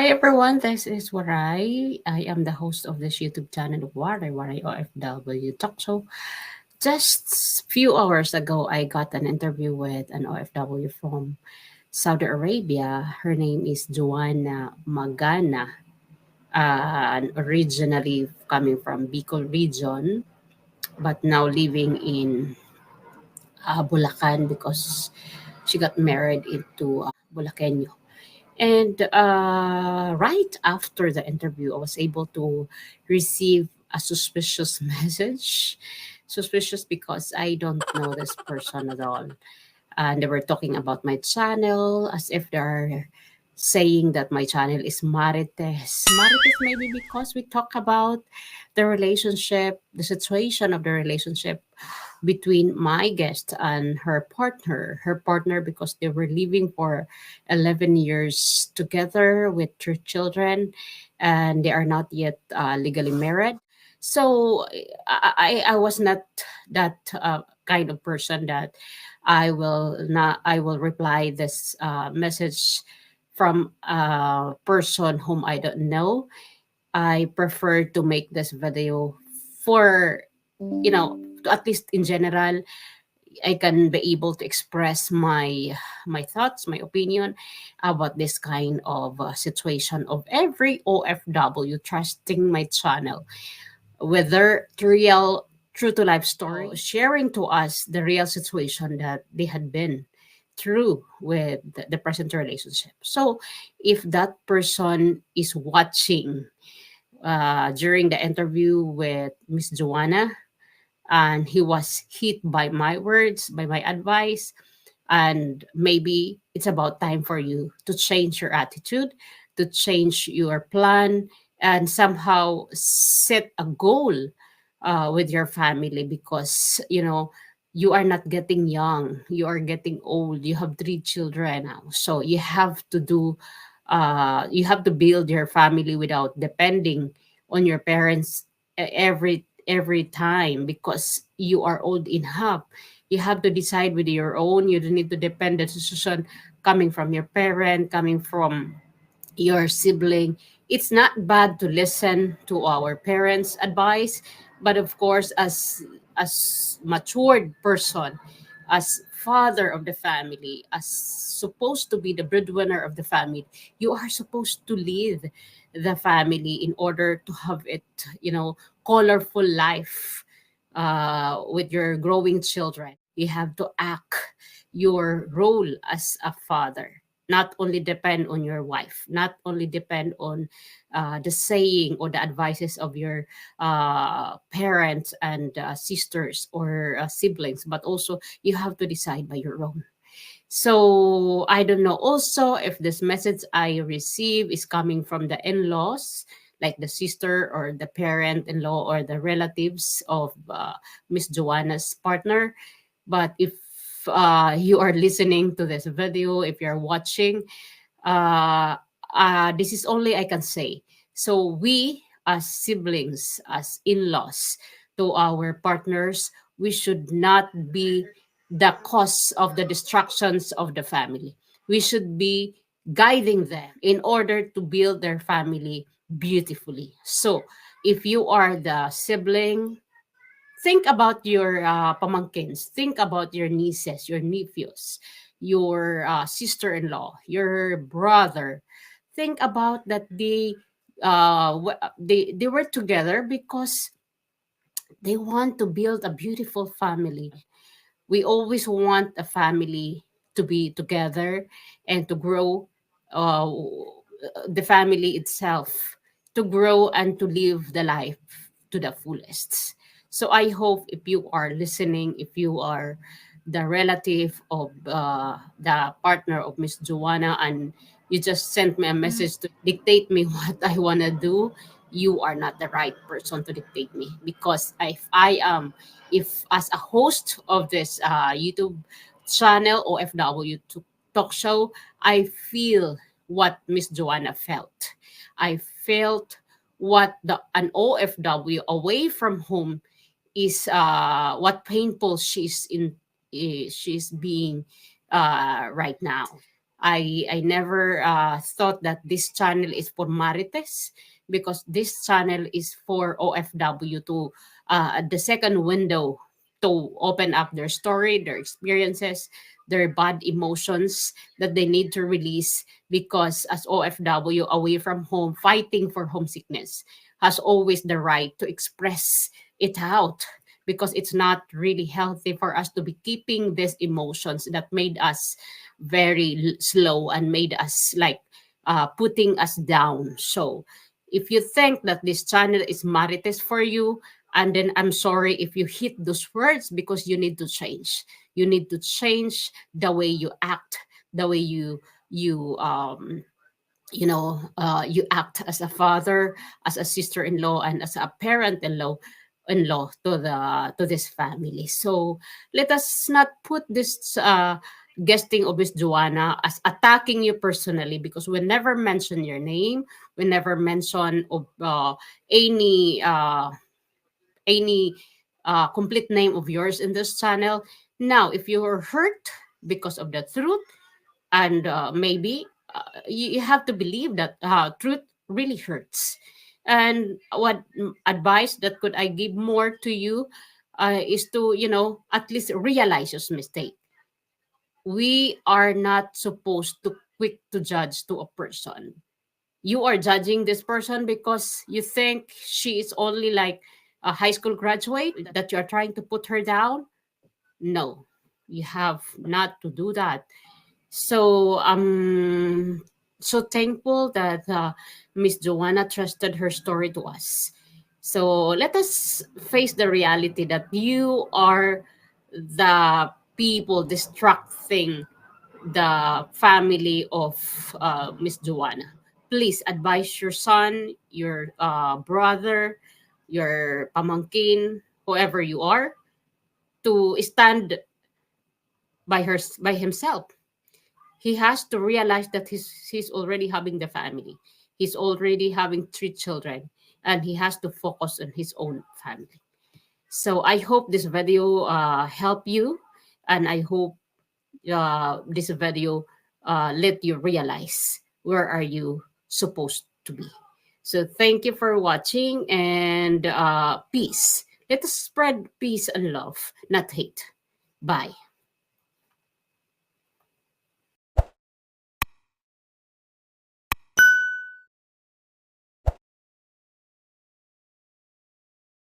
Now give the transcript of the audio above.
Hi everyone, this is Waray. I am the host of this YouTube channel Waray Waray OFW Talk Show. Just few hours ago, I got an interview with an OFW from Saudi Arabia. Her name is Joanna Magana, uh, originally coming from Bicol region, but now living in uh, Bulacan because she got married into uh, Bulaqueño. And uh, right after the interview, I was able to receive a suspicious message. Suspicious because I don't know this person at all. And they were talking about my channel as if they're saying that my channel is Marites. Marites maybe because we talk about the relationship, the situation of the relationship between my guest and her partner. Her partner, because they were living for 11 years together with two children and they are not yet uh, legally married. So I, I, I was not that uh, kind of person that I will not I will reply this uh, message from a person whom I don't know. I prefer to make this video for you know at least in general i can be able to express my my thoughts my opinion about this kind of uh, situation of every ofw trusting my channel. Whether real true to life story sharing to us the real situation that they had been through with the, the present relationship. So if that person is watching uh, during the interview with miss joanna and he was hit by my words, by my advice. And maybe it's about time for you to change your attitude, to change your plan, and somehow set a goal uh, with your family because, you know, you are not getting young, you are getting old, you have three children now. So you have to do, uh, you have to build your family without depending on your parents every every time because you are old enough. You have to decide with your own. You don't need to depend the decision coming from your parent, coming from your sibling. It's not bad to listen to our parents' advice, but of course, as as matured person, as father of the family, as supposed to be the breadwinner of the family, you are supposed to lead the family in order to have it, you know, colorful life uh, with your growing children. You have to act your role as a father, not only depend on your wife, not only depend on uh, the saying or the advices of your uh, parents and uh, sisters or uh, siblings, but also you have to decide by your own. So I don't know also if this message I receive is coming from the in-laws like the sister or the parent-in-law or the relatives of uh, Miss Joanna's partner. But if uh, you are listening to this video, if you're watching, uh, uh, this is only I can say. So we as siblings, as in-laws to our partners, we should not be the cause of the destructions of the family. We should be guiding them in order to build their family beautifully. So, if you are the sibling, think about your uh, pamangkins, think about your nieces, your nephews, your uh, sister-in-law, your brother. Think about that they uh they they were together because they want to build a beautiful family. We always want a family to be together and to grow uh, the family itself to grow and to live the life to the fullest. So I hope if you are listening, if you are the relative of uh, the partner of Miss Joanna and you just sent me a message to dictate me what I want to do, you are not the right person to dictate me because if I am, if as a host of this uh, YouTube channel or FW talk show, I feel what Miss Joanna felt. I felt what the an OFW away from home is uh, what painful she's in uh, she's being uh, right now. I I never uh, thought that this channel is for Marites because this channel is for OFW to uh, the second window to open up their story, their experiences, their bad emotions that they need to release because as OFW away from home fighting for homesickness has always the right to express it out because it's not really healthy for us to be keeping these emotions that made us very slow and made us like uh, putting us down. So if you think that this channel is marites for you, and then I'm sorry if you hit those words because you need to change. You need to change the way you act, the way you you um you know uh, you act as a father as a sister-in-law and as a parent-in-law in-law to the to this family so let us not put this uh guesting of Miss Joanna as attacking you personally because we never mention your name we never mention of uh, any uh any uh complete name of yours in this channel. Now if you were hurt because of the truth and uh, maybe uh, you, have to believe that uh, truth really hurts. And what advice that could i give more to you uh, is to you know at least realize your mistake. We are not supposed to quick to judge to a person. You are judging this person because you think she is only like a high school graduate that you are trying to put her down no you have not to do that so I'm so thankful that uh, Miss Joanna trusted her story to us. So let us face the reality that you are the people distracting the family of uh, Miss Joanna. Please advise your son, your uh, brother, your pamangkin, whoever you are, to stand by her by himself. He has to realize that he's he's already having the family. He's already having three children and he has to focus on his own family. So i hope this video uh, help you and i hope uh, this video uh, let you realize where are you supposed to be so thank you for watching and uh, peace. Let us spread peace and love not hate. Bye